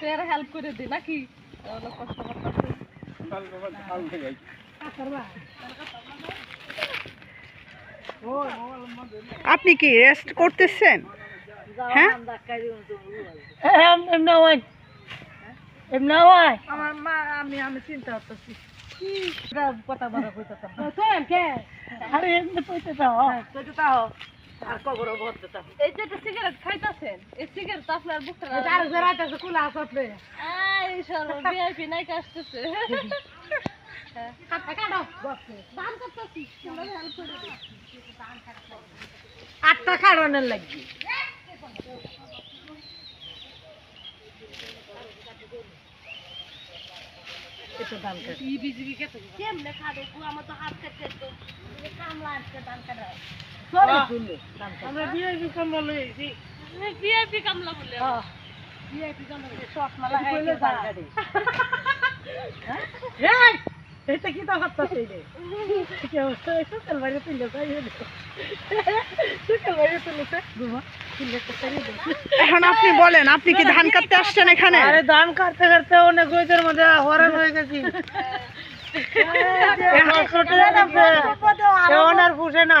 তোর হেল্প করে দি নাকি? কষ্ট আপনি কি রেস্ট করতেছেন? হ্যাঁ? এমনি হয় এমনি হয় আমার মা আমি আমি চিন্তা করতেছি। কথা বলা কইতাম কেন কে? আরে এমনি কইতে দাও কইতে তাও আর কবর ভরতে এই যে একটা সিগারেট খাইতাছেন এই সিগারেট আপনার বুকটা আর জরা কাছে কুলা আসলে আই সরো ভিআইপি নাই কাটতেছে কাটা। কাটো দান করতেছি তোমরা হেল্প করে আটটা কারণের লাগি এটা দাম কাটে। ই বিজিবি কেমনে খাবে আমার তো হাত কাটতে তো কামলা শুনলে দাম কাটে। আমরা ভিআইপি কামলা লইছি ভিআইপি কামলা বলে ভিআইপি কামলা শর্ট মালা কইলে দাম কাটে এই এটা কি তা করতেছে রে? কেউ সকাল বাইরে তুলে যাই রে সকাল বাইরে ঘুমা তুলে তো তাই এখন আপনি বলেন আপনি কি ধান কাটতে আসছেন এখানে? আরে ধান কাটতে কাটতে অনেক গইদের মধ্যে হরান হয়ে গেছি। ওনার পুষে না।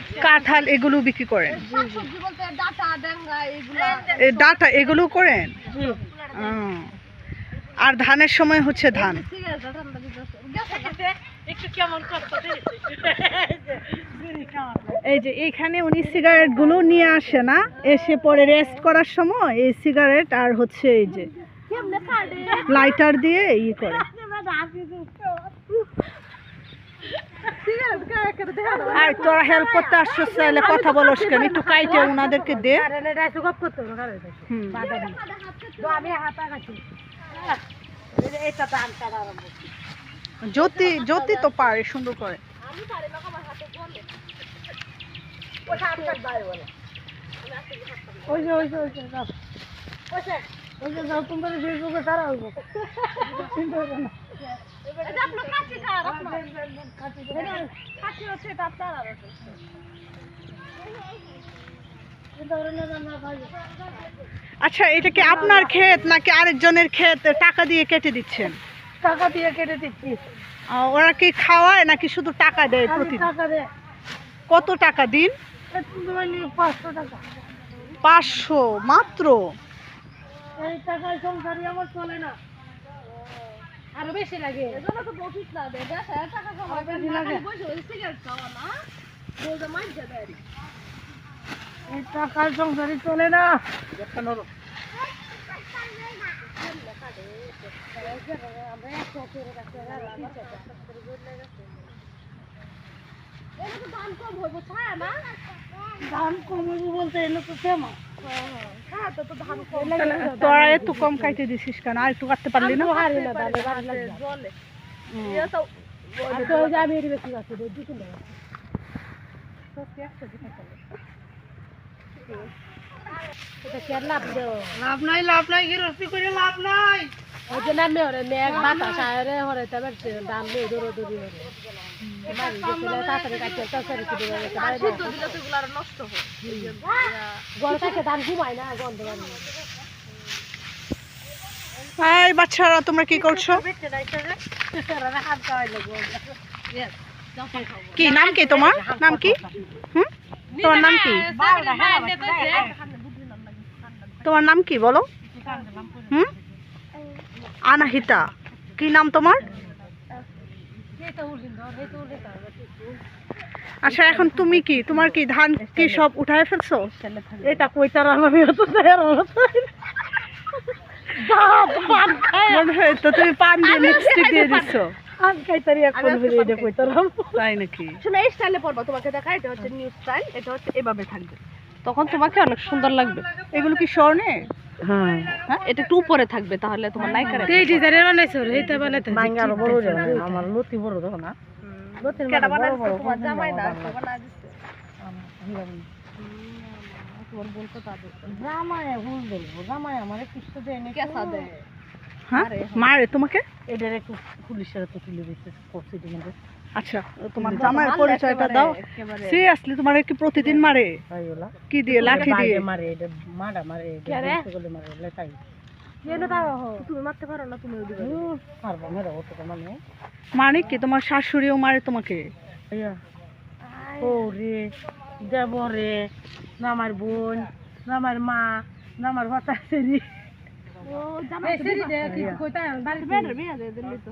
কাঁঠাল এগুলো বিক্রি করেন? ডাটা এগুলা। করেন? আর ধানের সময় হচ্ছে ধান। এই যে এখানে উনি সিগারেটগুলো নিয়ে আসে না এসে পরে রেস্ট করার সময় এই সিগারেট আর হচ্ছে এই যে লাইটার দিয়ে ই করে সিগারেট কাটে করে দেখা দাও আর তোরা হেল্প করতে আসছিস তাহলে কথা বলস কেন একটু কাইটে ওনাদেরকে দে জ্যোতি জ্যোতি তো পারে সুন্দর করে ওই যে ওই যে ওই যে ওই যে যাও তারা হইব চিন্তা করো না এই যে আপনার। কাছে কার আপনার কাছে হচ্ছে এটা আপনার আর আছে চিন্তা করো না না ভাই আচ্ছা এটা কি আপনার ক্ষেত নাকি আরেকজনের ক্ষেত? টাকা দিয়ে কেটে দিচ্ছেন? টাকা দিয়ে কেটে দিচ্ছি। ওরা কি খাওয়ায় নাকি শুধু টাকা দেয় প্রতি কত টাকা দিন? পাঁচশো টাকা। পাঁচশো মাত্র? এই টাকায় সংসারই আমার চলে না। আরও বেশি লাগে। এজন্য তো প্রফিট না দেয় দেশে টাকা কামাবে বেশি না লাগে। বসে ওই সিগারেট খাওয়া না বলতে মাইজে দেয় এই টাকার সংসারই চলে না। এটা তো দাম কম হইব ছায়া না? দাম কমবো বলতে এলো তো কম তোরা এত কম কাটে দিছিস কেন? আর একটু কাটতে পারলি না? জলে। হুম। এটা তো ওই যে আমি এর বেশি আছে দুই কিলো। এটা কি আর লাভ নাই লাভ নাই গৃহস্থী করে লাভ নাই। ওই যে নামে হরে মেঘ বাতাস আয়রে হরে তবে দাম নেই দৌড়ো দৌড়ি হরে এই বাচ্চারা তোমরা কি করছ? লাগবো। কি নাম কি তোমার? নাম কি? হুম? তোমার নাম কি? তোমার নাম কি বলো। হুম? আনাহিতা। কি নাম তোমার? আচ্ছা এখন তুমি কি? তোমার কি ধান কি সব উঠায় ফেলছো? এটা কইতার আমি হতো মনে হয় তো তুমি পান দিয়ে লিপস্টিক দিয়ে দিচ্ছ আম খাইতারি এখন ফিরে এটা কইতারাম। তাই নাকি? শোনো এই স্টাইলে তোমাকে দেখা এটা হচ্ছে নিউ স্টাইল এটা হচ্ছে এভাবে থাকবে। তখন তোমাকে অনেক সুন্দর লাগবে। এগুলো কি স্বর্ণে? হ্যাঁ। হ্যাঁ এটা একটু উপরে থাকবে তাহলে তোমার নায়িকার এই ডিজাইনের বানাইছো রে এটা বানাইতে বাঙ্গা আরও বড় যায় আমার লতি বড় দেখো না। লতির কেডা বড় বড় তোমার জামাই না বানা দিছে জামায় হুল দেব জামায় আমার কিছু দেয় না কেসা দেয়। হ্যাঁ? মারে তোমাকে? এটার একটু পুলিশের তো তুলে দিচ্ছে করছি কিন্তু আচ্ছা তোমার জামাইয়ের পরিচয়টা দাও। সিরিয়াসলি তোমার কি প্রতিদিন মারে? কি দিয়ে লাঠি দিয়ে? মারে এটা মারা মারে এটা লেটাই তো মানে। মানে কি তোমার শাশুড়িও মারে তোমাকে? ও রে না আমার বোন না আমার মা না আমার বাতা ও জামাই সেরি দে কি কইতা বাড়ি বেড়ে বিয়া দে দিলি তো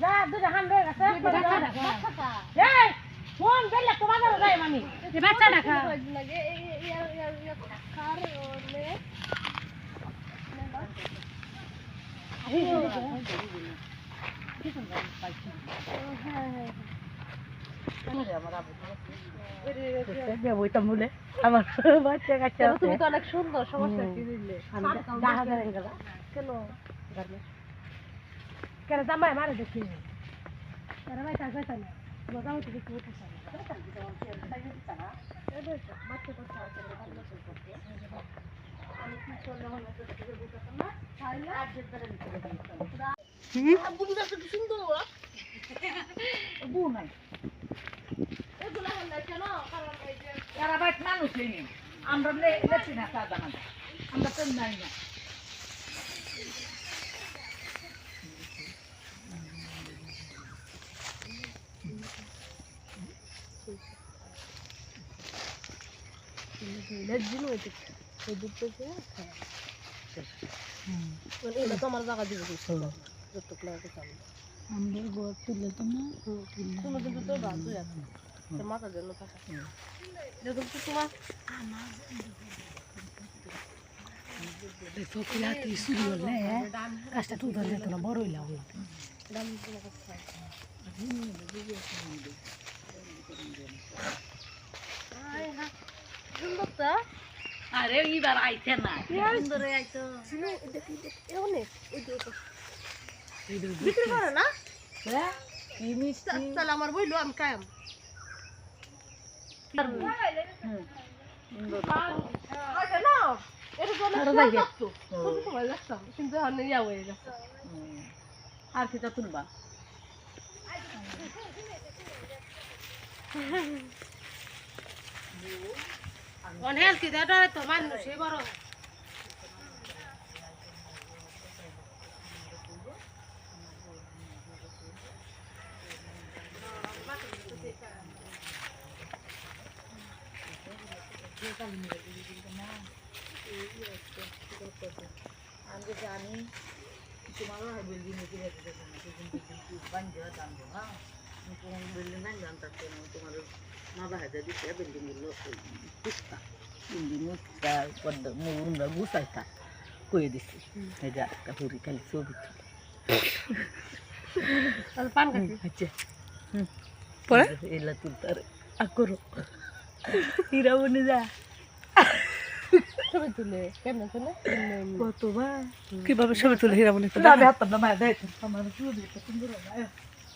যা দুটা হান গেছে এই ফোন বেলে যাই মানি বাচ্চা আমার বাচ্চা কাচ্চা তুমি তো অনেক সুন্দর সমস্যা কি দিলে দেখা যায় গেল। কেন? কেন জামাই মারে দেখি কেন ভাই কাজ হয় না হচ্ছে দেখি উঠে হুম? এরা বাইক মানুষ নেই আমরা না চা জানা আমরা তো নাই না এটা তোমার জায়গা দিবে যতটুকু লাগে গোয়া তুলে তো না। তো বাজু আছে। তোর জন্য থাকা। দেখুন তো তোমার? চোখলাতি শুরু হলে কাজটা তুই ধরে যেত না বড় হইলাম সুন্দর তো আরে এইবার আইতে না। সুন্দর আইতো অনেক বিক্রি করে না? কি মিষ্টি? তাহলে আমার বইলো আমি কায়াম হয়ে আর কিটা তুলবা? কি দেটা তো মানুষ বড়। আমি জানি তোমারও বিল্ডিং এ বান্ধে জানব হ্যাঁ বিল্ডিং তোমার মাথা হাতে দিতে বিল্ডিংগুলো পুস্তা বিল্ডিং পদ্ম মুগুন্ডা গুছাইতা কয়ে দিছি যা একটা হুরি খালি ছবি পান আচ্ছা পরে এলা তুলতার আকরো হীরাবনি যা ছবি তুলে কেমন তুলে কতবার কীভাবে ছবি তুলে দাদা হাত না মায় দেয় আমার সুন্দর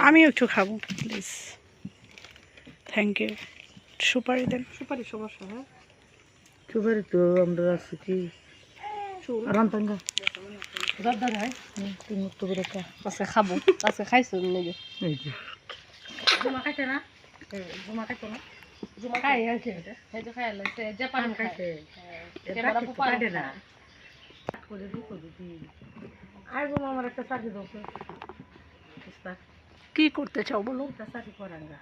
আমিও একটু খাব প্লিজ থ্যাংক ইউ সুপারি দেন। সুপারি সমস্যা হ্যাঁ? সুপারি তো আমরা আছি কি? রান্তাঙ্গা হয় খাব আজকে খাইছো নিজে জমা খাইতে না? জমা খাইতে না? জমা খাই আছে খাই। লাগছে খাইছে। জমা আমার একটা চাকরি দোষ কি করতে চাও বলো? চাকরি করাঙ্গা